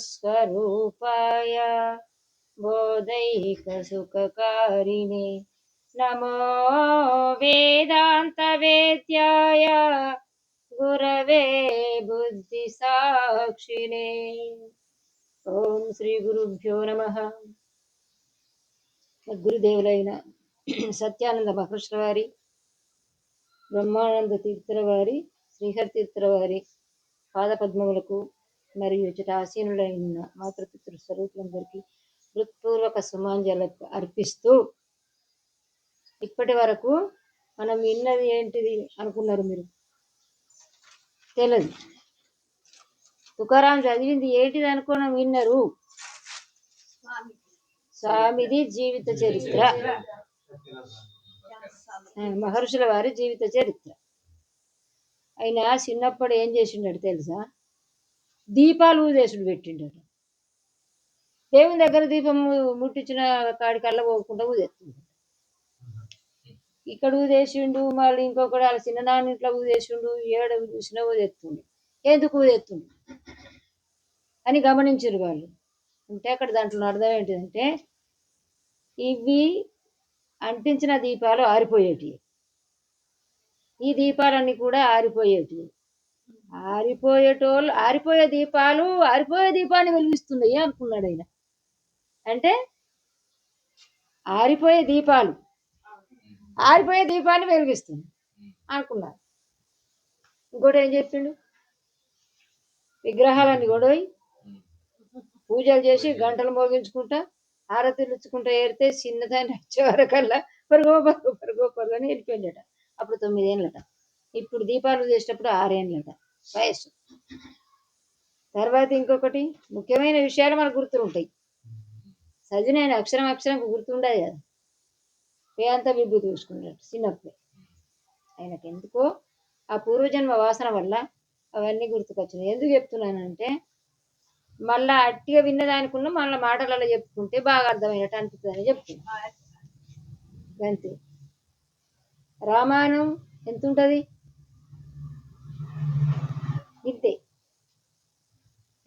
सत्यानन्दस्वरूपाय बोधैकसुखकारिणे नमो वेदान्तवेद्याय गुरवे बुद्धिसाक्षिणे ఓం శ్రీ గురుభ్యో నమ గురుదేవులైన సత్యానంద మహర్షుల వారి బ్రహ్మానంద తీర్థుల వారి శ్రీహరి తీర్థుల వారి పాదపద్మములకు మరియు ఇచ్చట మాతృపితృ స్వరూపులందరికీ హృత్పూర్వక సుమాంజలకు అర్పిస్తూ ఇప్పటి వరకు మనం విన్నది ఏంటిది అనుకున్నారు మీరు? తెలియదు తుకారాం చదివింది ఏంటిది అనుకున్న విన్నారు? స్వామిది జీవిత చరిత్ర. మహర్షుల వారి జీవిత చరిత్ర. ఆయన చిన్నప్పుడు ఏం చేసిండడు తెలుసా? దీపాలు ఊదేసుడు పెట్టిండట. దేవుని దగ్గర దీపం ముట్టించిన కాడికల్లా పోకుండా ఊదేస్తుంది ఇక్కడ ఊదేసిండు మళ్ళీ ఇంకొకటి వాళ్ళ చిన్ననాన్న ఇంట్లో ఊదేసిండు ఏడ చూసినా ఊదెత్తుండు ఎందుకు ఊదెత్తుండు అని గమనించరు వాళ్ళు. అంటే అక్కడ దాంట్లో అర్థం ఏంటిదంటే ఇవి అంటించిన దీపాలు ఆరిపోయేటివి ఈ దీపాలన్నీ కూడా ఆరిపోయేటివి ఆరిపోయేటోళ్ళు ఆరిపోయే దీపాలు ఆరిపోయే దీపాన్ని వెలిగిస్తున్నాయి అనుకున్నాడు ఆయన. అంటే ఆరిపోయే దీపాలు ఆరిపోయే దీపాన్ని వెలిగిస్తుంది అనుకున్నారు ఇంకోటి ఏం చెప్పిండు? విగ్రహాలన్నీ గొడవి పూజలు చేసి గంటలు మోగించుకుంటా హారతులు ఇచ్చుకుంటా ఏరితే చిన్నదాన్ని వచ్చే వరకల్లా పరుగో పరుగు పరుగో పరుగు అని వెళ్ళిపోయిందట. అప్పుడు తొమ్మిదేళ్ళట. ఇప్పుడు దీపాలు చేసేటప్పుడు ఆరేళ్ళట. వయస్సు. తర్వాత ఇంకొకటి ముఖ్యమైన విషయాలు మనకు గుర్తుంటాయి. చదివిన అక్షరం అక్షరం గుర్తుండదు కదా. పే అంతా విభూతి చూసుకున్నాడు చిన్నప్పుడే. ఆయనకు ఎందుకో ఆ పూర్వజన్మ వాసన వల్ల అవన్నీ గుర్తుకొచ్చినాయి. ఎందుకు చెప్తున్నానంటే మళ్ళా అట్టిగా విన్నదానికున్న మళ్ళీ మాటలలో చెప్పుకుంటే బాగా అర్థమైనట్టు అనిపిస్తుందని చెప్తున్నా అంతే. రామాయణం ఎంత ఉంటుంది ఇంతే.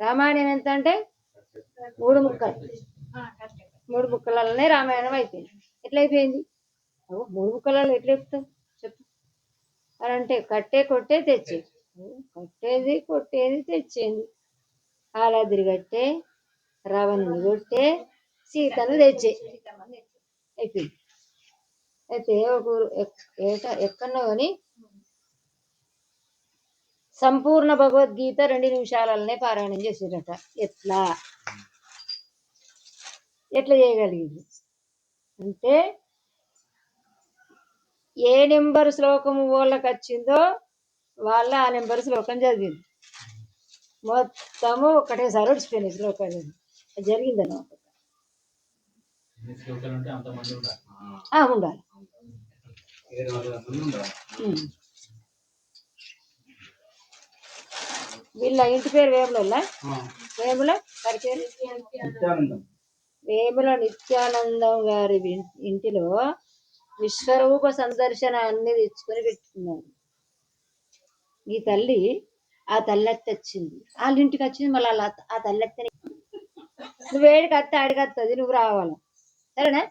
రామాయణం ఎంత అంటే మూడు ముక్కలు. మూడు ముక్కలలోనే రామాయణం అయిపోయింది. ఎట్లా అయిపోయింది? అవ్వ, మూడు ముక్కలలో ఎట్లా చెప్తావు? చెప్పు. అని అంటే కట్టే కొట్టే తెచ్చే కట్టేది కొట్టేది తెచ్చేది. ఆలాదిరి కట్టే రావణుని కొట్టే సీతను తెచ్చే. అయిపోయింది. అయితే ఒక ఎక్కడో అని సంపూర్ణ భగవద్గీత రెండు నిమిషాలనే పారాయణం చేసేటట ఎట్లా? ఎట్లా చేయగలిగింది? అంటే ఏ నెంబర్ శ్లోకము వాళ్ళకి వచ్చిందో వాళ్ళ ఆ నెంబర్ శ్లోకం చదివింది. మొత్తము ఒకటేసారి వచ్చిపోయినాయి శ్లోకాలు. ఉంటే అంతమంది ఉండాలి. ఆ, ఉండాలి ఏడు వందల మంది ఉండాలి. ఉమ్. వీళ్ళ ఇంటి పేరు వేముల వేముల? వారి పేరు? నిత్యానందం. వేముల నిత్యానందం గారి ఇంటిలో విశ్వరూప సందర్శన అన్ని తెచ్చుకొని పెట్టుకున్నారు ఈ తల్లి ఆ తల్లెత్త వచ్చింది. వాళ్ళ ఇంటికి వచ్చింది మళ్ళీ వాళ్ళ ఆ తల్లెత్తని నువ్వు ఏడికి అత్త ఆడికి వస్తుంది నువ్వు రావాలా. సరేనా?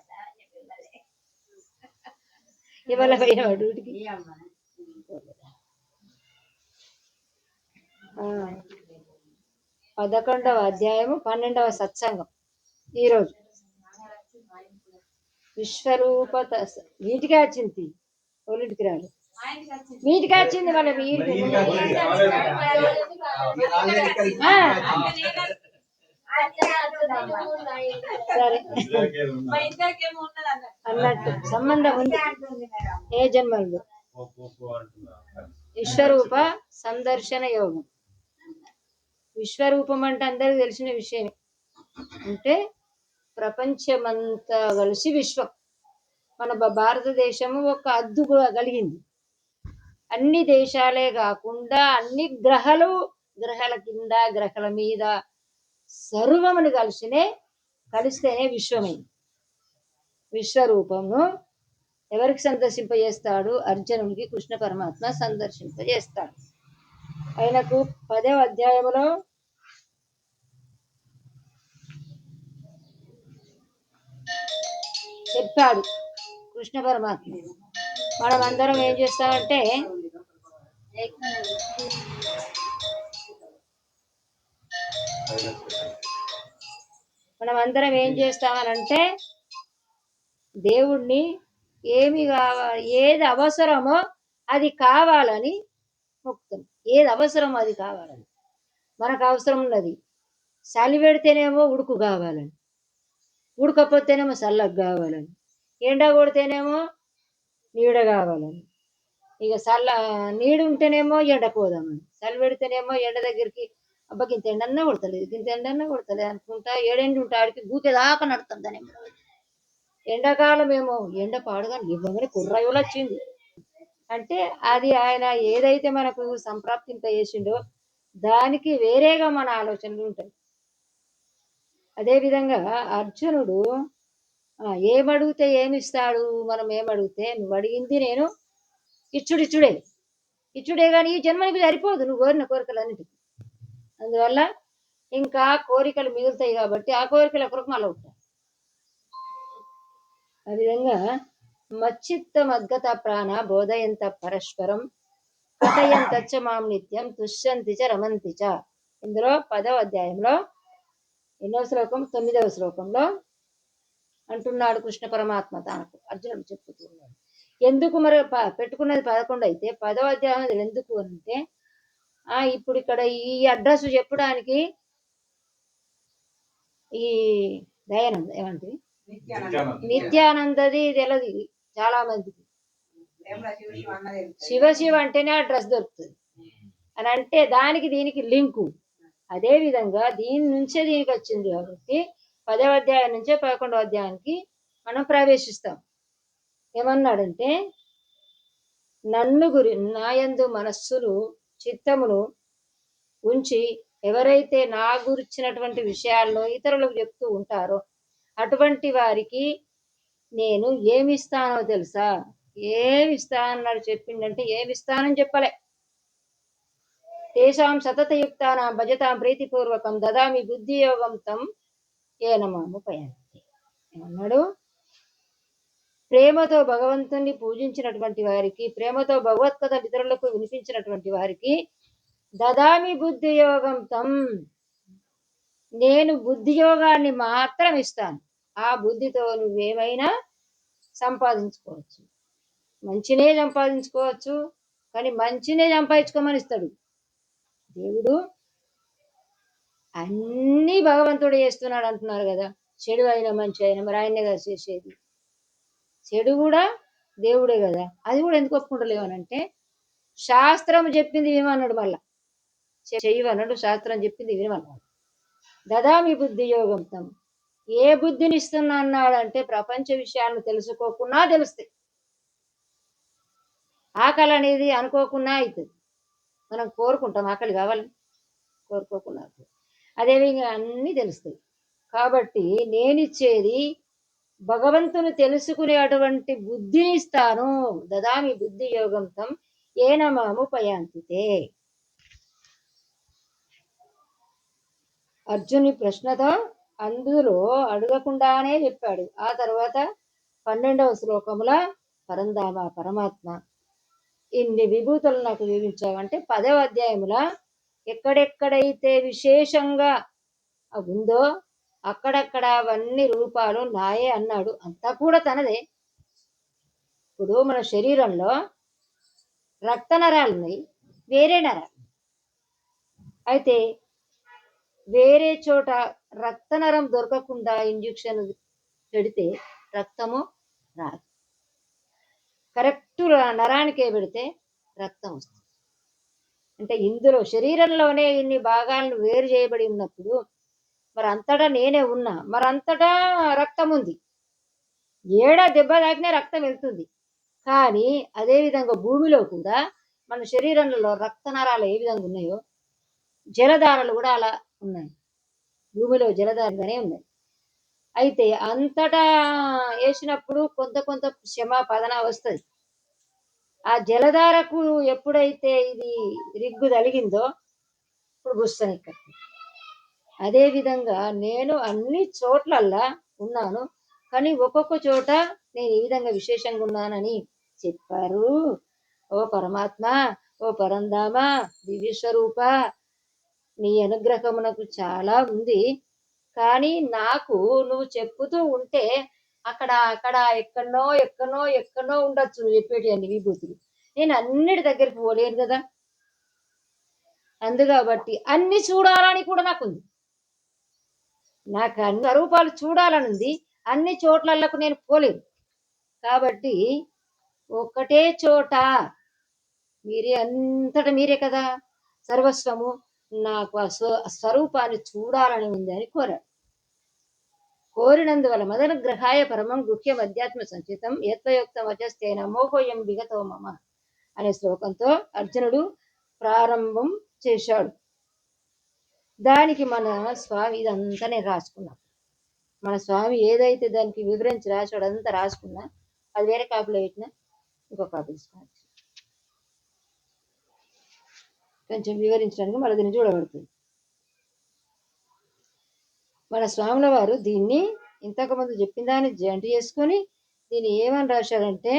ఇవాళ పోయిన డ్యూటీకి? పదకొండవ అధ్యాయము పన్నెండవ సత్సంగం. ఈరోజు. విశ్వరూప త- వీటికే వచ్చింది. ఒళ్ళింటికి రాదు? వీటికే వచ్చింది వాళ్ళ సరే. అన్నట్టు సంబంధం ఉంది. ఏ జన్మల్లో విశ్వరూప సందర్శన యోగం. విశ్వరూపం అంటే అందరికి తెలిసిన విషయమే. అంటే ప్రపంచమంతా కలిసి విశ్వం. మన భారతదేశము ఒక అద్దుగా కలిగింది. అన్ని దేశాలే కాకుండా అన్ని గ్రహాలు గ్రహాల కింద గ్రహాల మీద సర్వమును కలిసినే కలిస్తేనే విశ్వమైంది విశ్వరూపము ఎవరికి సందర్శింపజేస్తాడు? అర్జునుడికి కృష్ణ పరమాత్మ సందర్శింపజేస్తాడు. ఆయనకు పదే అధ్యాయంలో చెప్పాడు కృష్ణ పరమాత్మ మనం అందరం ఏం చేస్తామంటే మనం అందరం ఏం చేస్తామనంటే దేవుణ్ణి ఏమి కావాలి ఏది అవసరమో అది కావాలని మొక్కుతాం. ఏది అవసరం అది కావాలని. మనకు అవసరం ఉన్నది. చలి పెడితేనేమో ఉడుకు కావాలని. ఉడకపోతేనేమో చల్లగా కావాలని. ఎండ కొడితేనేమో నీడ కావాలని. ఇక చల్ల నీడు ఉంటేనేమో ఎండ పోదామని. చలి పెడితేనేమో ఎండ దగ్గరికి అబ్బా ఇంత ఎండన్నా కొడతలేదు ఇంత ఎండన్నా కొడతలేదు అనుకుంటా ఏడెండి ఉంటా ఆడికి గూకేదాకా నడుతుంది దాని ఎండాకాలం ఏమో ఎండ పాడుగా ఇవ్వగానే కుర్రాయులు వచ్చింది. అంటే అది ఆయన ఏదైతే మనకు సంప్రాప్తింప చేసిండో దానికి వేరేగా మన ఆలోచనలు ఉంటాయి. అదేవిధంగా అర్జునుడు ఏమడిగితే ఏమిస్తాడు? మనం ఏమడిగితే నువ్వు అడిగింది నేను ఇచ్చుడిచ్చుడే. ఇచ్చుడే కానీ ఈ జన్మనికి సరిపోదు నువ్వు కోరిన కోరికలన్నిటికీ. అందువల్ల ఇంకా కోరికలు మిగులుతాయి కాబట్టి ఆ కోరికల కొరకు మళ్ళీ ఉంటాయి ఆ విధంగా మచ్చిత్త మద్గత ప్రాణ బోధయంత పరస్పరం కథయంత మాం నిత్యం తుష్యంతి చ రమంతి చ ఇందులో పదవ అధ్యాయంలో ఎన్నో శ్లోకం తొమ్మిదవ శ్లోకంలో అంటున్నాడు కృష్ణ పరమాత్మ తనకు. అర్జునుడు చెప్పుతున్నాడు ఎందుకు మరి పెట్టుకున్నది పదకొండు అయితే పదవ అధ్యాయం ఎందుకు అంటే ఆ ఇప్పుడు ఇక్కడ ఈ అడ్రస్ చెప్పడానికి ఈ దయానంద ఏమంటిది? నిత్యానందది తెలియదు ఇది చాలా మందికి. శివ శివ అంటేనే అడ్రస్ దొరుకుతుంది. అని అంటే దానికి దీనికి లింకు. అదే విధంగా దీని నుంచే దీనికి వచ్చింది కాబట్టి పదవ అధ్యాయం నుంచే పదకొండవ అధ్యాయానికి మనం ప్రవేశిస్తాం. ఏమన్నాడంటే నన్ను గురి నాయందు మనస్సును చిత్తమును ఉంచి ఎవరైతే నా గురించినటువంటి విషయాలను ఇతరులకు చెప్తూ ఉంటారో అటువంటి వారికి నేను ఏమిస్తానో తెలుసా? ఏమిస్తానన్నాడు చెప్పిండంటే ఏమిస్తానని చెప్పలే. తేషాం సతతయుక్తానాం భజతాం ప్రీతిపూర్వకం దదామి బుద్ధి యోగం తం ఏనమాము పయంతి ఏమన్నాడు? ప్రేమతో భగవంతుణ్ణి పూజించినటువంటి వారికి ప్రేమతో భగవత్కథ ఇతరులకు వినిపించినటువంటి వారికి దదామి బుద్ధియోగం తం. నేను బుద్ధి యోగాన్ని మాత్రం ఇస్తాను. ఆ బుద్ధితో నువ్వేమైనా సంపాదించుకోవచ్చు. మంచినే సంపాదించుకోవచ్చు కానీ మంచినే సంపాదించుకోమని ఇస్తాడు దేవుడు అన్నీ భగవంతుడు చేస్తున్నాడు అంటున్నారు కదా. చెడు అయినా మంచి అయినా మరి ఆయనే కదా చేసేది. చెడు కూడా దేవుడే కదా. అది కూడా ఎందుకు ఒప్పుకుంటలేవనంటే శాస్త్రం చెప్పింది వినమన్నాడు మళ్ళా. చెయ్యమన్నాడు శాస్త్రం చెప్పింది వినమన్నాడు. దదామి బుద్ధి యోగం యోగంతం ఏ బుద్ధిని ఇస్తున్నా అన్నాడంటే ప్రపంచ విషయాలను తెలుసుకోకున్నా తెలుస్తాయి. ఆకలి అనేది అనుకోకుండా అవుతుంది మనం కోరుకుంటాం ఆకలి కావాలని కోరుకోకుండా అదేవిధంగా అన్నీ తెలుస్తాయి. కాబట్టి నేనిచ్చేది భగవంతుని తెలుసుకునే అటువంటి బుద్ధిని ఇస్తాను దదామి బుద్ధి యోగంతం ఏనమాము పయాంతితే. అర్జుని ప్రశ్నతో అందులో అడగకుండానే చెప్పాడు. ఆ తర్వాత పన్నెండవ శ్లోకముల పరంధామ పరమాత్మ. ఇన్ని విభూతులు నాకు వివరించావంటే పదవ అధ్యాయముల ఎక్కడెక్కడైతే విశేషంగా అవి ఉందో అక్కడక్కడ అవన్నీ రూపాలు నాయే అన్నాడు. అంతా కూడా తనదే. ఇప్పుడు మన శరీరంలో రక్త నరాలు ఉన్నాయి వేరే నరాలు. అయితే వేరే చోట రక్త నరం దొరకకుండా ఇంజెక్షన్ పెడితే రక్తము రాదు. కరెక్ట్ నరానికే పెడితే రక్తం వస్తుంది. అంటే ఇందులో శరీరంలోనే ఇన్ని భాగాలను వేరు చేయబడి ఉన్నప్పుడు మరి అంతటా నేనే ఉన్నా మరి అంతటా రక్తం ఉంది. ఏడ దెబ్బ తాకినా రక్తం వెళ్తుంది. కానీ అదేవిధంగా భూమిలో కూడా మన శరీరంలో రక్త నరాలు ఏ విధంగా ఉన్నాయో జలధారలు కూడా అలా ఉన్నాయి. భూమిలో జలధారగానే ఉన్నాయి. అయితే అంతటా వేసినప్పుడు కొంత కొంత క్షమాపదన వస్తుంది. ఆ జలధారకు ఎప్పుడైతే ఇది రిగ్గు తలిగిందో ఇప్పుడు గుస్తాను ఇక్కడ అదేవిధంగా నేను అన్ని చోట్లల్లా ఉన్నాను. కానీ ఒక్కొక్క చోట నేను ఈ విధంగా విశేషంగా ఉన్నానని చెప్పారు. ఓ పరమాత్మ ఓ పరంధామ దివ్య స్వరూప నీ అనుగ్రహమునకు చాలా ఉంది. కానీ నాకు నువ్వు చెప్పుతూ ఉంటే అక్కడ అక్కడ ఎక్కడనో ఎక్కడనో ఎక్కడనో ఉండొచ్చు నువ్వు చెప్పేటి అన్ని విభూతులు. నేను అన్నిటి దగ్గరికి పోలేను కదా. అందు కాబట్టి అన్ని చూడాలని కూడా నాకు ఉంది నాకు అన్ని స్వరూపాలు చూడాలని ఉంది అన్ని చోట్లకు నేను పోలేదు కాబట్టి ఒక్కటే చోట మీరే అంతటా మీరే కదా. సర్వస్వము నాకు ఆ స్వ స్వరూపాన్ని చూడాలని ఉంది అని కోరాడు. కోరినందువల్ల మదనుగ్రహాయ పరమం గుహ్యం అధ్యాత్మ సంచితం యత్వయుక్తం వచస్తేన మోహోయం విగతో మమ అనే శ్లోకంతో అర్జునుడు ప్రారంభం చేశాడు. దానికి మన స్వామి ఇదంతా నేను రాసుకున్నాం. మన స్వామి ఏదైతే దానికి వివరించి రాశాడో అదంతా రాసుకున్నా అది వేరే కాపీలో పెట్టినా ఇంకో కాపీ తీసుకున్నాను కొంచెం వివరించడానికి మళ్ళీ దీన్ని చూడబడుతుంది. మన స్వాముల వారు దీన్ని ఇంతకుముందు చెప్పిన దాన్ని జంటి చేసుకొని దీన్ని ఏమని రాశారంటే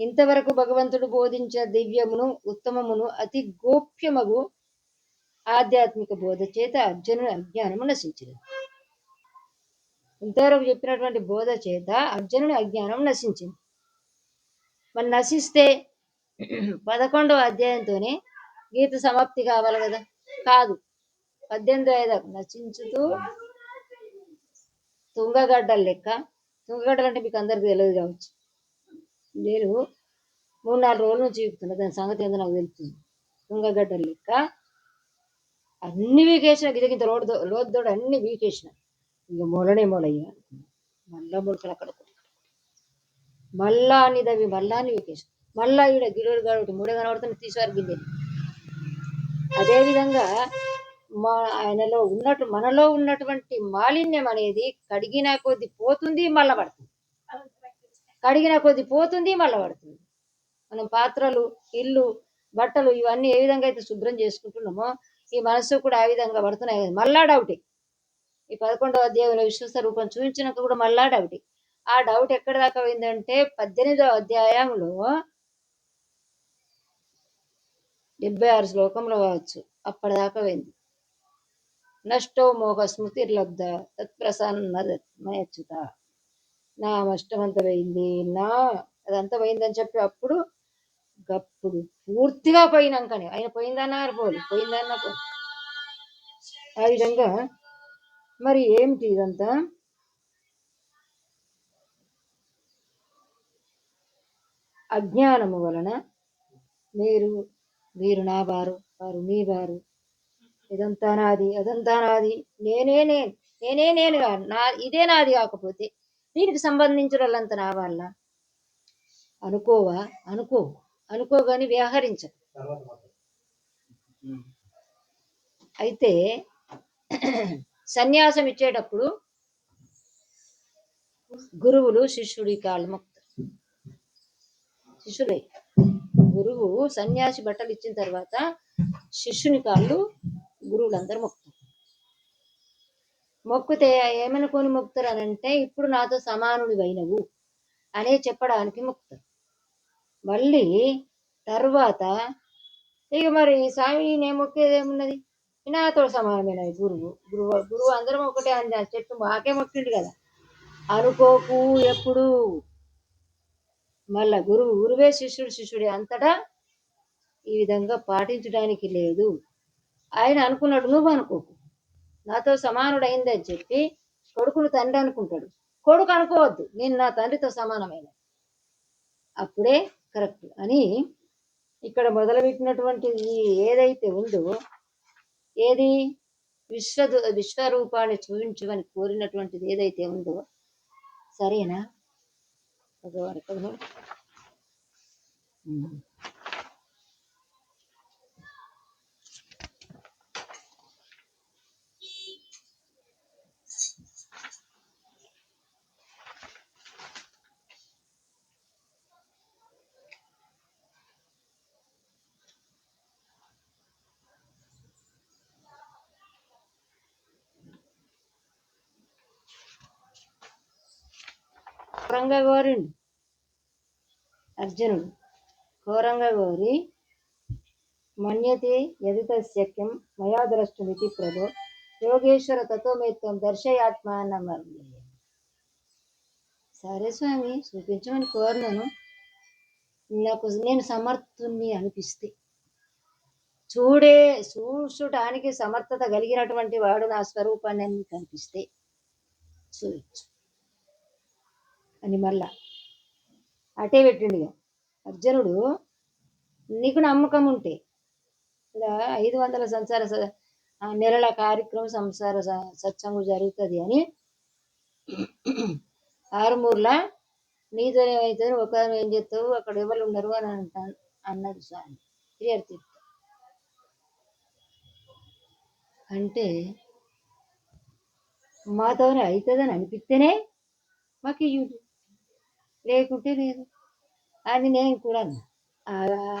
ఇంతవరకు భగవంతుడు బోధించిన దివ్యమును ఉత్తమమును అతి గోప్యమగు ఆధ్యాత్మిక బోధ చేత అర్జునుని అజ్ఞానము నశించింది ఇంతవరకు చెప్పినటువంటి బోధ చేత అర్జునుని అజ్ఞానం నశించింది. మరి నశిస్తే పదకొండవ అధ్యాయంతోనే గీత సమాప్తి కావాలి కదా? కాదు. పద్దెనిమిది ఐదు నచించుతూ తుంగగడ్డల లెక్క. తుంగగడ్డలు అంటే మీకు అందరికి తెలియదు కావచ్చు. నేను మూడు నాలుగు రోజుల నుంచి చూపుతున్నా దాని సంగతి ఏందో నాకు తెలుస్తుంది. తుంగగడ్డల లెక్క. అన్ని వీకేసిన గిద గింత రోడ్డు రోడ్డు తోడు అన్ని వీకేసిన. ఇక మొలనే మొలయ్య మళ్ళా మొలకలు అక్కడ మళ్ళా అని దవి మళ్ళా అని వీకేసిన. మళ్ళా ఈడ గిడోడు కాబట్టి మూడే కనబడుతున్న తీసేవారు గింజలు అదేవిధంగా మా ఆయనలో ఉన్నట్టు మనలో ఉన్నటువంటి మాలిన్యం అనేది కడిగిన కొద్ది పోతుంది మళ్ళా పడుతుంది. కడిగిన కొద్ది పోతుంది మళ్ళా పడుతుంది. మనం పాత్రలు ఇల్లు బట్టలు ఇవన్నీ ఏ విధంగా అయితే శుభ్రం చేసుకుంటున్నామో ఈ మనసు కూడా ఆ విధంగా పడుతున్నాయి కదా. మళ్ళా డౌటే. ఈ పదకొండవ అధ్యాయంలో విశ్వస రూపం చూపించినాక కూడా మళ్ళా డౌటే. ఆ డౌట్ ఎక్కడ దాకా పోయిందంటే పద్దెనిమిదవ అధ్యాయంలో డెబ్బై ఆరు శ్లోకంలో కావచ్చు అప్పటిదాకా పోయింది నష్టో మోహ స్మృతిర్లబ్ధ తత్ప్రసన్నమయచ్యుత నా నష్టమంతా పోయింది. నా అదంతా పోయిందని చెప్పి అప్పుడు గప్పుడు పూర్తిగా పోయినాకనే. ఆయన పోయిందన్నా పోలి. పోయిందన్న పోలి ఆ విధంగా మరి ఏమిటి ఇదంతా? అజ్ఞానము వలన మీరు మీరు నా వారు వారు మీ వారు. ఇదంతా నాది అదంతా నాది. నేనే నేను నేనే నేను నా ఇదే నాది కాకపోతే దీనికి సంబంధించిన వాళ్ళంతా నా వాళ్ళ. అనుకోవా? అనుకో. అనుకోగాని వ్యవహరించ. అయితే సన్యాసం ఇచ్చేటప్పుడు గురువులు శిష్యుడి కాళ్ళు మొక్కుతారు శిష్యులే. గురువు సన్యాసి బట్టలు ఇచ్చిన తర్వాత శిష్యుని కాళ్ళు గురువులందరూ మొక్కుతారు. మొక్కుతే ఏమనుకొని మొక్కుతారు అని అంటే ఇప్పుడు నాతో సమానుడివైనవు అయినవు అనే చెప్పడానికి మొక్కుతారు. మళ్ళీ తర్వాత ఇక మరి స్వామి నేను మొక్కేది ఏమున్నది? నాతో సమానమైన గురువు. గురువు గురువు అందరం ఒకటే అని చెప్పి మాకే మొక్కిండు కదా. అనుకోకు ఎప్పుడు. మళ్ళా గురువు గురువే శిష్యుడు శిష్యుడే అంతటా ఈ విధంగా పాటించడానికి లేదు. ఆయన అనుకున్నాడు నువ్వు అనుకోకు. నాతో సమానుడైంది అని చెప్పి కొడుకును తండ్రి అనుకుంటాడు. కొడుకు అనుకోవద్దు నేను నా తండ్రితో సమానమైన? అప్పుడే కరెక్ట్. అని ఇక్కడ మొదలుపెట్టినటువంటి ఈ ఏదైతే ఉందో ఏది? విశ్వ విశ్వరూపాన్ని చూపించమని కోరినటువంటిది ఏదైతే ఉందో సరేనా? വറുത്തത് വറുത്തത് Pranga Gorin. అర్జునుడు ఘోరంగా కోరి మన్యతే యదిత శక్యం మయా ద్రష్టుమితి యోగేశ్వర తత్వమేత్వం దర్శయాత్మ అన్నమారు సరే స్వామి చూపించమని కోరినాను. నాకు నేను సమర్థుణ్ణి అనిపిస్తే. చూడే చూడటానికి సమర్థత కలిగినటువంటి వాడు నా స్వరూపాన్ని కనిపిస్తే. చూడొచ్చు. అని మళ్ళా అటే పెట్టిండుగా అర్జునుడు నీకు నమ్మకం ఉంటే ఇలా ఐదు వందల సంసార స- నెలల కార్యక్రమం సంసార స- సత్సంగం జరుగుతుంది అని ఆరుమూర్ల నీతో ఏమవుతుంది ఒక ఏం చేస్తావు అక్కడ ఎవరు ఉండరు అని అంటాను అన్నది స్వామి. క్లియర్ అంటే మాతోనే అవుతుందని అనిపిస్తేనే మాకు ఇయ్యుడు లేకుంటే లేదు. అని నేను కూడా అన్నా.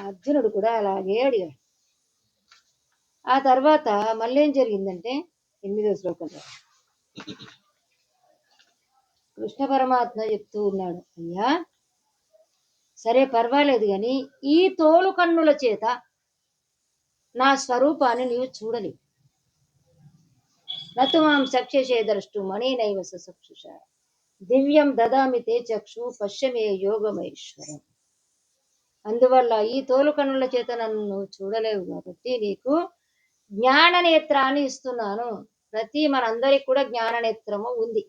అర్జునుడు కూడా అలాగే అడిగాడు. ఆ తర్వాత మళ్ళీ ఏం జరిగిందంటే ఎనిమిదో శ్లోకంలో కృష్ణ పరమాత్మ చెప్తూ ఉన్నాడు. అయ్యా సరే పర్వాలేదు కానీ ఈ తోలు కన్నుల చేత నా స్వరూపాన్ని నీవు చూడలేవు. నతు మాం సఖ్యశే ద్రష్టు మణినైవ సచక్షుష దివ్యం దదామి తే చక్షు పశ్యమే యోగమేశ్వరం అందువల్ల ఈ తోలుకన్నుల చేత నన్ను చూడలేవు కాబట్టి నీకు జ్ఞాన నేత్రాన్ని ఇస్తున్నాను. ప్రతి మనందరికి కూడా జ్ఞాన నేత్రము ఉంది.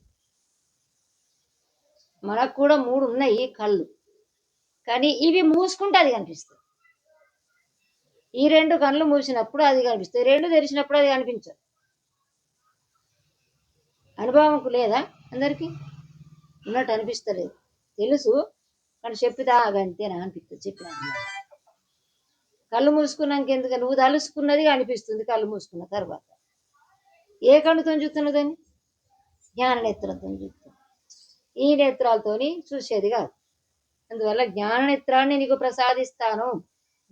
మనకు కూడా మూడు ఉన్నాయి కళ్ళు. కానీ ఇవి మూసుకుంటే అది కనిపిస్తుంది. ఈ రెండు కళ్ళు మూసినప్పుడు అది కనిపిస్తుంది. రెండు తెరిచినప్పుడు అది కనిపించదు. అనుభవంకు లేదా అందరికీ? ఉన్నట్టు అనిపిస్తలేదు. తెలుసు కానీ చెప్పిదా అంతేనా అనిపిస్తుంది చెప్పినా కళ్ళు మూసుకున్నాక ఎందుకు? నువ్వు తలుసుకున్నది అనిపిస్తుంది కళ్ళు మూసుకున్న తర్వాత. ఏ కళ్ళుతో చూస్తున్నదని? జ్ఞాన నేత్రంతో చూస్తుంది ఈ నేత్రాలతోని చూసేది కాదు. అందువల్ల జ్ఞాన నేత్రాన్ని నీకు ప్రసాదిస్తాను.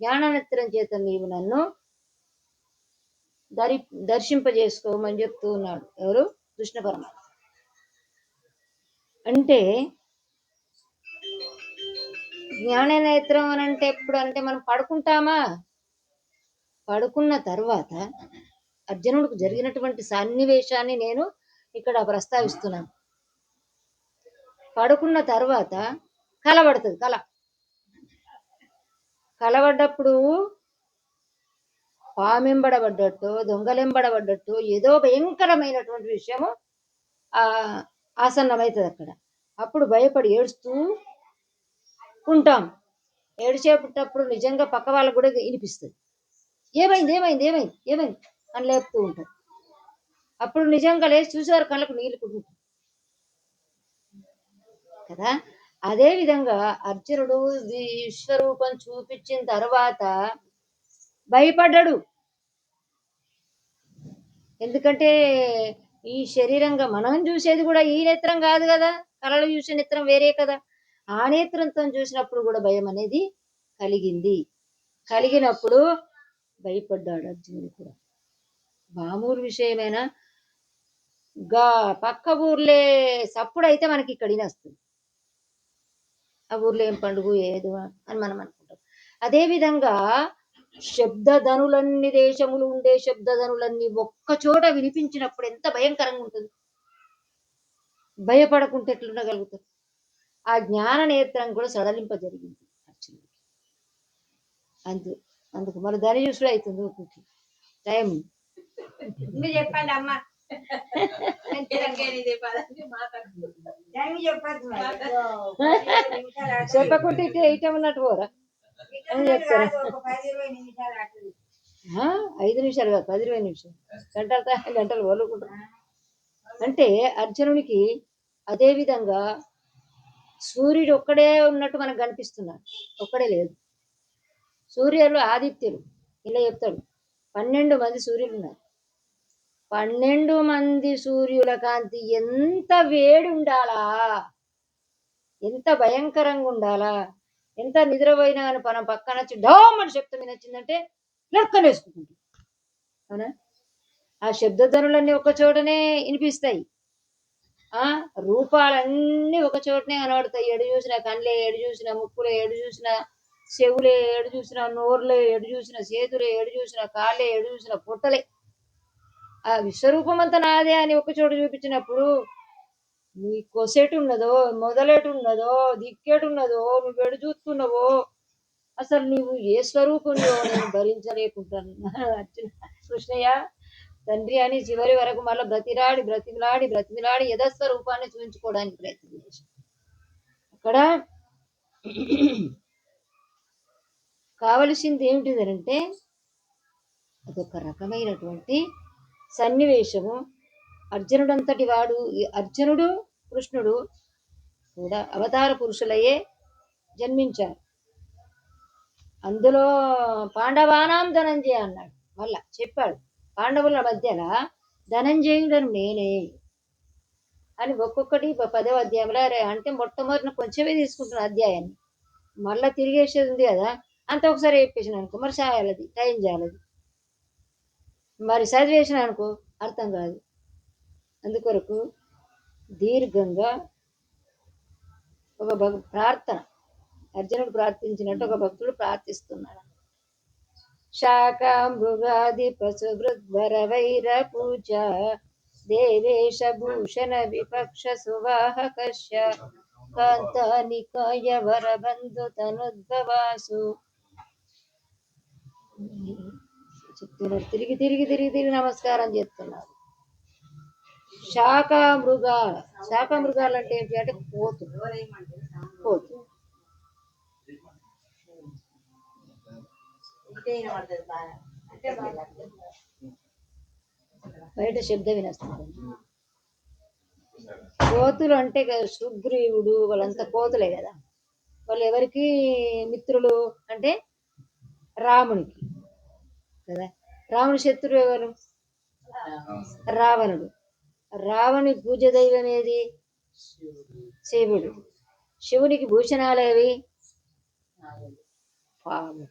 జ్ఞాన నేత్రం చేత నీవు నన్ను దరి దర్శింపజేసుకోమని చెప్తూ ఉన్నాడు ఎవరు? కృష్ణ పరమాత్మ. అంటే జ్ఞాన నేత్రం అని అంటే ఎప్పుడు అంటే మనం పడుకుంటామా? పడుకున్న తర్వాత అర్జునుడికి జరిగినటువంటి సన్నివేశాన్ని నేను ఇక్కడ ప్రస్తావిస్తున్నాను. పడుకున్న తర్వాత కలబడుతుంది కల. కలబడ్డప్పుడు పామెంబడబడ్డట్టు దొంగలెంబడబడ్డట్టు ఏదో భయంకరమైనటువంటి విషయము ఆ ఆసన్నమవుతుంది అక్కడ అప్పుడు భయపడి ఏడుస్తూ ఉంటాం. ఏడిచేటప్పుడు నిజంగా పక్క వాళ్ళకు కూడా వినిపిస్తుంది. ఏమైంది ఏమైంది ఏమైంది ఏమైంది అని లేపుతూ ఉంటాం. అప్పుడు నిజంగా లేచి చూసేవారు కళ్ళకు నీళ్ళు కుడుతుంది కదా? అదే విధంగా అర్జునుడు విశ్వరూపం చూపించిన తర్వాత భయపడ్డాడు. ఎందుకంటే ఈ శరీరంగా మనం చూసేది కూడా ఈ నేత్రం కాదు కదా. కళలు చూసే నేత్రం వేరే కదా. ఆ నేత్రంతో చూసినప్పుడు కూడా భయం అనేది కలిగింది. కలిగినప్పుడు భయపడ్డాడు అర్జునుడు కూడా. మామూలు విషయమైనా గా పక్క ఊర్లే సప్పుడు అయితే మనకి ఇక్కడ వస్తుంది ఆ ఊర్లో ఏం పండుగ ఏదో అని మనం అనుకుంటాం. అదే విధంగా శబ్దధనులన్ని దేశములు ఉండే శబ్దధనులన్నీ ఒక్క చోట వినిపించినప్పుడు ఎంత భయంకరంగా ఉంటుంది. భయపడకుంటే ఎట్లుండగలుగుతారు ఆ జ్ఞాన నేత్రం కూడా సడలింప జరిగింది అర్జునుడికి. అందు అందుకు మరి దాని చూసుడు అవుతుంది ఊరికి టైం. మీరు చెప్పండి అమ్మ. చెప్పకుంటే ఇటు ఇటం ఉన్నట్టు పోరా? చెప్తారా? ఆ, ఐదు నిమిషాలు కాదు పది ఇరవై నిమిషాలు. గంటల గంటలు వదులుకుంటారు. అంటే అర్జునునికి అదే విధంగా సూర్యుడు ఒక్కడే ఉన్నట్టు మనకు కనిపిస్తున్నాడు ఒక్కడే లేదు. సూర్యులు ఆదిత్యులు ఇలా చెప్తాడు. పన్నెండు మంది సూర్యులు ఉన్నారు. పన్నెండు మంది సూర్యుల కాంతి ఎంత వేడి ఉండాలా? ఎంత భయంకరంగా ఉండాలా? ఎంత నిద్రపోయినా కానీ మనం పక్కన వచ్చి డోమ్ అని శబ్దం వినొచ్చిందంటే లెక్కన వేసుకుంటుంది అవునా? ఆ శబ్దధనులన్నీ ఒక చోటనే వినిపిస్తాయి. ఆ? రూపాలన్నీ ఒక చోటనే కనబడతాయి. ఎడు చూసిన కళ్ళే ఎడు చూసిన ముక్కులే ఎడు చూసిన చెవులే ఎడు చూసిన నోరులే ఎడు చూసిన చేతులే ఎడు చూసిన కాళ్ళే ఎడు చూసిన పుట్టలే. ఆ విశ్వరూపం అంతా నాదే అని ఒక చోట చూపించినప్పుడు నీ కొసేటున్నదో ఉన్నదో దిక్కేటున్నదో ఉన్నదో ఉన్నదో నువ్వు ఎడు చూస్తున్నావో అసలు నీవు ఏ స్వరూపంలో నేను భరించలేకుంటాను అర్జున. కృష్ణయ్య తండ్రి అని చివరి వరకు మళ్ళీ బ్రతిలాడి బ్రతిమిలాడి బ్రతిమిలాడి యథస్వరూపాన్ని చూపించుకోవడానికి ప్రయత్నం చేశాను అక్కడ కావలసింది ఏమిటిదంటే అదొక రకమైనటువంటి సన్నివేశము. అర్జునుడంతటి వాడు అర్జునుడు కృష్ణుడు కూడా అవతార పురుషులయ్యే జన్మించారు. అందులో పాండవానాం ధనంజయ అన్నాడు. మళ్ళా చెప్పాడు పాండవుల మధ్యన ధనంజయుడను నేనే అని ఒక్కొక్కటి పదవ అధ్యాయంలో అంటే మొట్టమొదటి కొంచెమే తీసుకుంటున్న అధ్యాయాన్ని. మళ్ళా తిరిగేసేది ఉంది కదా అంత ఒకసారి చెప్పేసినాను అనుకో మరి సాయాలది టైం చేయాలది మరి చదివేసిన అనుకో అర్థం కాదు. అందుకొరకు దీర్ఘంగా ఒక భగ ప్రార్థన. అర్జునుడు ప్రార్థించినట్టు ఒక భక్తుడు ప్రార్థిస్తున్నాడు. శాఖా మృగాది పశుభృద్వర వైర పూజ దేవేశ భూషణ విపక్ష సువాహకశ్య కాంతానికాయ వర బంధు తనుద్భవాసు. చెప్తున్నారు. తిరిగి తిరిగి తిరిగి తిరిగి నమస్కారం చేస్తున్నారు. శాఖా మృగాల శాఖా మృగాలు అంటే ఏంటి అంటే పోతు అంటే బాగా బయట శబ్ద వినస్తుంది. కోతులు అంటే కదా సుగ్రీవుడు వాళ్ళంతా కోతులే కదా. వాళ్ళు ఎవరికి? మిత్రులు అంటే రామునికి. కదా? రాముని శత్రువు ఎవరు? రావణుడు. రావణి పూజ దైవం ఏది? శివుడు. శివునికి భూషణాలు ఏవి? పాము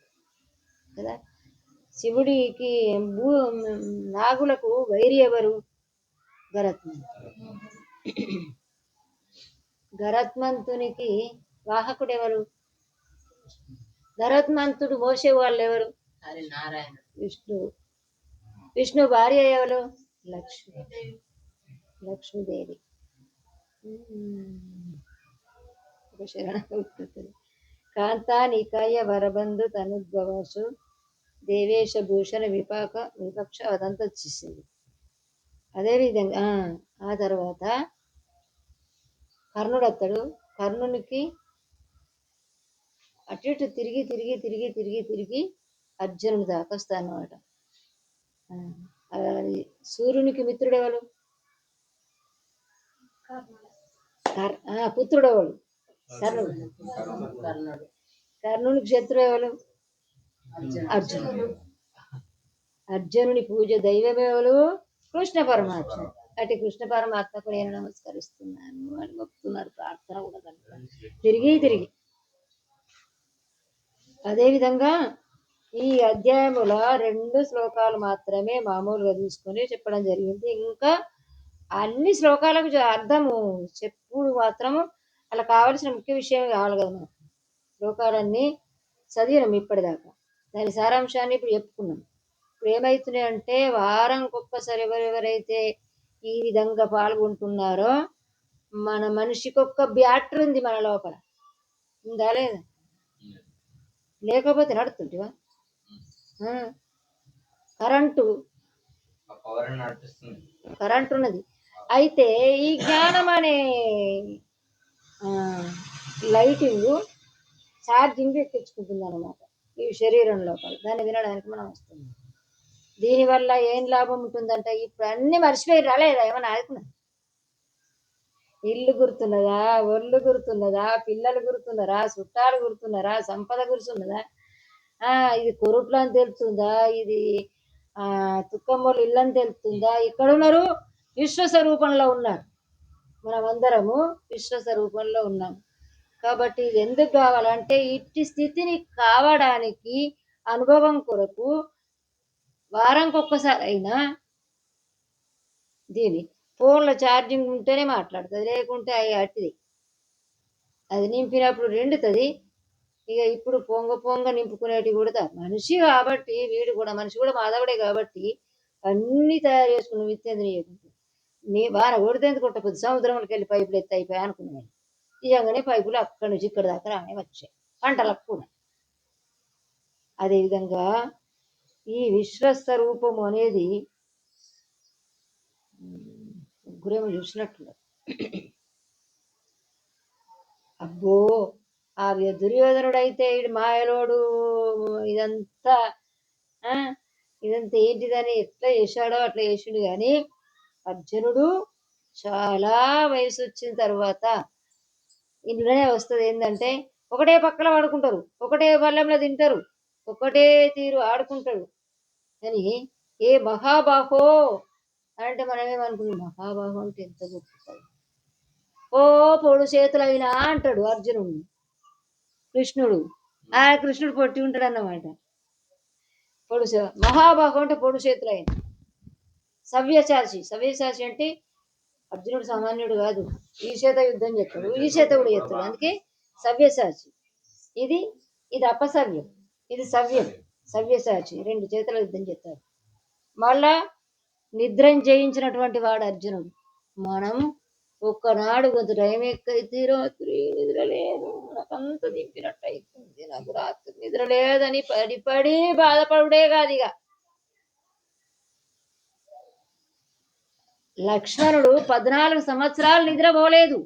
కదా? శివుడికి భూ నాగులకు వైరి ఎవరు? గరత్మంతుడు. గరత్మంతునికి వాహకుడు ఎవరు? గరత్మంతుడు మోసే వాళ్ళు ఎవరు? విష్ణు విష్ణు భార్య ఎవరు? లక్ష్మి లక్ష్మీదేవి. కాంతా నికాయ వరబంధు తనుద్భవాసు. దేవేశ భూషణ విపాక విపక్ష అదంతా వచ్చేసింది. అదేవిధంగా ఆ, తర్వాత కర్ణుడు అత్తడు కర్ణునికి అటు ఇటు తిరిగి తిరిగి తిరిగి తిరిగి తిరిగి అర్జునుడు దాకా వస్తాను అనమాట సూర్యునికి మిత్రుడు ఎవరు పుత్రుడు ఎవడు కర్ణుడు. కర్ణునికి శత్రువు ఎవరు? అర్జునుడు. అర్జునుని పూజ దైవం ఎవరు? కృష్ణ పరమాత్మ. అటు కృష్ణ పరమాత్మకు నేను నమస్కరిస్తున్నాను అని మొక్కుతున్నారు. ప్రార్థన కూడా కనుక తిరిగి తిరిగి. అదేవిధంగా ఈ అధ్యాయముల రెండు శ్లోకాలు మాత్రమే మామూలుగా తీసుకొని చెప్పడం జరిగింది. ఇంకా అన్ని శ్లోకాలకు అర్థము. చెప్పుడు మాత్రము అలా కావాల్సిన ముఖ్య విషయం కావాలి కదా మనకు శ్లోకాలన్నీ చదివినాం ఇప్పటిదాకా. దాని సారాంశాన్ని ఇప్పుడు చెప్పుకున్నాం. ఇప్పుడు ఏమవుతున్నాయి అంటే వారానికి ఒక్కసారి ఎవరెవరైతే ఈ విధంగా పాల్గొంటున్నారో మన మనిషికి ఒక్క బ్యాటరీ ఉంది మన లోపల. ఉందా లేదా? లేకపోతే నడుతుంటివా. కరెంటు. కరెంట్ ఉన్నది అయితే ఈ జ్ఞానం అనే ఆ, లైటింగ్ ఛార్జింగ్ ఎక్కించుకుంటుంది అనమాట ఈ శరీరం లోపల. దాన్ని వినడానికి మనం వస్తుంది దీనివల్ల ఏం లాభం ఉంటుందంటే ఇప్పుడు అన్ని మర్చిపోయి రాలేదా? ఏమన్నా ఆడుకున్నా ఇల్లు గుర్తున్నదా ఒళ్ళు గుర్తున్నదా పిల్లలు గుర్తున్నారా చుట్టాలు గుర్తున్నారా సంపద గుర్తున్నదా ఆ ఇది కొరుట్లు అని తెలుస్తుందా? ఇది ఆ ఇల్లు అని తెలుస్తుందా? ఇక్కడ ఉన్నారు? విశ్వస్వరూపంలో ఉన్నారు మనమందరము విశ్వస్వరూపంలో ఉన్నాం. కాబట్టి ఇది ఎందుకు కావాలంటే ఇట్టి స్థితిని కావడానికి అనుభవం కొరకు వారంకి ఒక్కసారి అయినా దీని ఫోన్లో ఛార్జింగ్ ఉంటేనే మాట్లాడుతుంది. లేకుంటే అవి అట్టిది. అది నింపినప్పుడు రెండుతుంది ఇక ఇప్పుడు పొంగ పొంగ నింపుకునేటివి కూడా మనిషి కాబట్టి వీడు కూడా మనిషి కూడా మాధవుడే కాబట్టి అన్నీ తయారు చేసుకుని విత్తేంది నీ వాన కొడితే ఎందుకు సముద్రంలోకి వెళ్ళి పైపులు ఎత్తి అయిపోయి అనుకున్నాను నిజంగానే పైపులు అక్కడి నుంచి ఇక్కడ దాకా రానే వచ్చాయి. పంటలకు కూడా. అదేవిధంగా ఈ విశ్వస్వరూపము అనేది ముగ్గురేమో చూసినట్లు అబ్బో ఆ దుర్యోధనుడు అయితే మాయలోడు ఇదంతా ఆ, ఇదంతా ఏంటిదని ఎట్లా చేశాడో అట్లా చేసిండు కానీ అర్జునుడు చాలా వయసు వచ్చిన తర్వాత ఇంట్లోనే వస్తుంది ఏంటంటే ఒకటే పక్కన పడుకుంటారు ఒకటే బల్లంలో తింటారు ఒకటే తీరు ఆడుకుంటారు. కానీ ఏ మహాబాహో అంటే మనం ఏమనుకున్నాం అంటే ఎంత గొప్పది ఓ పొడు చేతులైనా అంటాడు అర్జునుడు కృష్ణుడు. ఆ కృష్ణుడు పొట్టి ఉంటాడు అన్నమాట పొడు మహాబాహు అంటే పొడు చేతులైనా. సవ్యసాచి సవ్యసాచి అంటే అర్జునుడు సామాన్యుడు కాదు. ఈశేత యుద్ధం చేస్తాడు. ఈశేత కూడా చేస్తాడు. అందుకే సవ్యసాచి ఇది ఇది అపసవ్యం. ఇది సవ్యం. సవ్యసాచి రెండు చేతుల యుద్ధం చేస్తారు మళ్ళా నిద్రను జయించినటువంటి వాడు అర్జునుడు. మనం ఒక్కనాడు కొంత టైం ఎక్కైతే రాత్రి నిద్ర లేదు. నాకంత దింపినట్టు అవుతుంది నాకు రాత్రి నిద్ర లేదని పడి పడి బాధపడుడే కాదు ఇక. లక్ష్మణుడు పద్నాలుగు సంవత్సరాలు నిద్రపోలేదు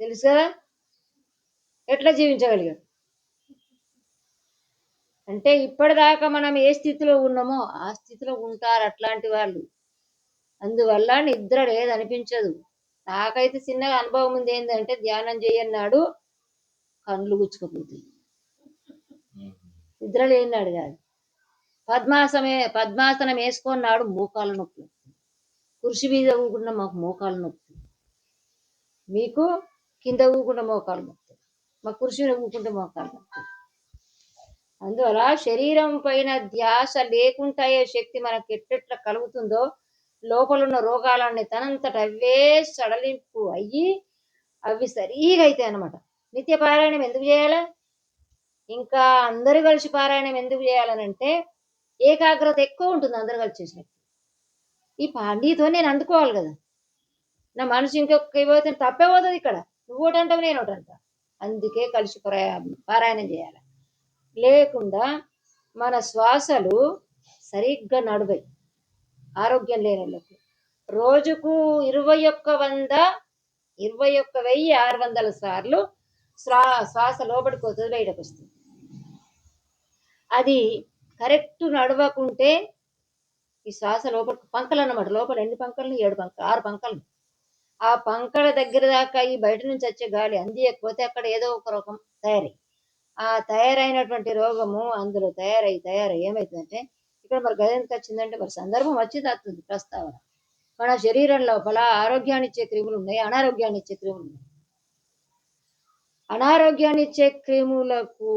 తెలుసు? కదా ఎట్లా జీవించగలిగాడు? అంటే ఇప్పటిదాకా మనం ఏ స్థితిలో ఉన్నామో ఆ స్థితిలో ఉంటారు అట్లాంటి వాళ్ళు. అందువల్ల నిద్ర లేదనిపించదు. నాకైతే చిన్నగా అనుభవం ఉంది ఏంటంటే ధ్యానం చేయన్నాడు కళ్ళు గుచ్చుకుపోతుంది నిద్ర లేనాడు కాదు. పద్మాసమే పద్మాసనం వేసుకున్నాడు మోకాళ్ళ నొప్పి కృషి మీద ఊకుండా మాకు మోకాలు నొప్పి మీకు కింద ఊకుండా మోకాలు నొప్పి మా కృషి మీద ఊకుంటే మోకాలు నొప్పి అందువల్ల శరీరం పైన ధ్యాస లేకుండా అయ్యే శక్తి మనకి ఎట్టెట్లా కలుగుతుందో లోపల ఉన్న రోగాలన్నీ తనంతట అవే సడలింపు అయ్యి అవి సరిగా అవుతాయి అన్నమాట. నిత్య పారాయణం ఎందుకు చేయాలి? ఇంకా అందరూ కలిసి పారాయణం ఎందుకు చేయాలనంటే ఏకాగ్రత ఎక్కువ ఉంటుంది అందరు కలిసి చేసినట్టు ఈ పాండీతో నేను అందుకోవాలి కదా. నా మనసు ఇంకొక ఇవ్వతే తప్పే పోతుంది ఇక్కడ. నువ్వు ఒకటి అంటావు నేను ఒకటి అంటా. అందుకే కలిసి పారాయ- పారాయణం చేయాలి. లేకుండా మన శ్వాసలు సరిగ్గా నడువై. ఆరోగ్యం లేని వాళ్ళకి. రోజుకు ఇరవై ఒక్క వంద ఇరవై ఒక్క వెయ్యి ఆరు వందల సార్లు శ్వా శ్వాస లోపలికి పోతుంది బయటకు వస్తుంది. అది కరెక్ట్ నడవకుంటే ఈ శ్వాస లోపల పంకలు అన్నమాట. లోపల ఎన్ని పంకలు ఏడు పంకలు ఆరు పంకలు ఆ పంకల దగ్గర దాకా ఈ బయట నుంచి వచ్చే గాలి అందియకపోతే అక్కడ ఏదో ఒక రోగం తయారై. ఆ తయారైనటువంటి రోగము అందులో తయారై తయారై. ఏమవుతుందంటే ఇక్కడ మరి గదెందుకు వచ్చిందంటే మరి సందర్భం వచ్చి తత్తుంది ప్రస్తావన. మన శరీరం లోపల ఆరోగ్యాన్ని ఇచ్చే క్రిములు ఉన్నాయి అనారోగ్యాన్ని ఇచ్చే క్రిములు ఉన్నాయి. అనారోగ్యాన్ని ఇచ్చే క్రిములకు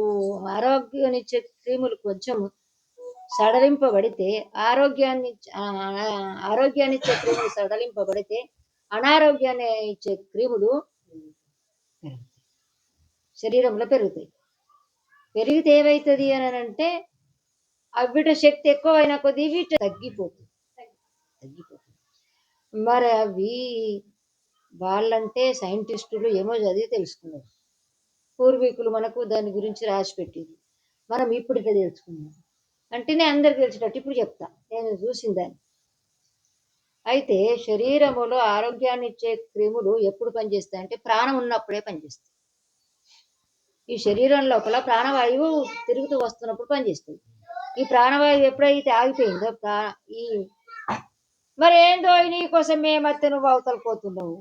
ఆరోగ్యాన్ని ఇచ్చే క్రిములు కొంచెం సడలింపబడితే ఆరోగ్యాన్ని ఆరోగ్యాన్ని ఇచ్చే క్రిములు సడలింపబడితే అనారోగ్యాన్ని ఇచ్చే క్రిములు శరీరంలో పెరుగుతాయి. పెరిగితే ఏమవుతుంది అని అంటే అవిట శక్తి ఎక్కువైన కొద్దీ వీట తగ్గిపోతుంది. తగ్గిపోతుంది. మరి అవి వాళ్ళంటే సైంటిస్టులు ఏమో చదివి తెలుసుకున్నారు. పూర్వీకులు మనకు దాని గురించి రాసి పెట్టింది మనం ఇప్పుడు ఇట్లా తెలుసుకున్నాం. అంటేనే అందరికి తెలిసేటట్టు ఇప్పుడు చెప్తా. నేను చూసిన దాన్ని. అయితే శరీరములో ఆరోగ్యాన్ని ఇచ్చే క్రిములు ఎప్పుడు పనిచేస్తాయి అంటే ప్రాణం ఉన్నప్పుడే పనిచేస్తాయి. ఈ శరీరం లోపల ప్రాణవాయువు తిరుగుతూ వస్తున్నప్పుడు పనిచేస్తుంది ఈ ప్రాణవాయువు ఎప్పుడైతే ఆగిపోయిందో ప్రా ఈ మరి ఏందో నీ కోసం మేమత్తే నువ్వు అవతల పోతున్నావు?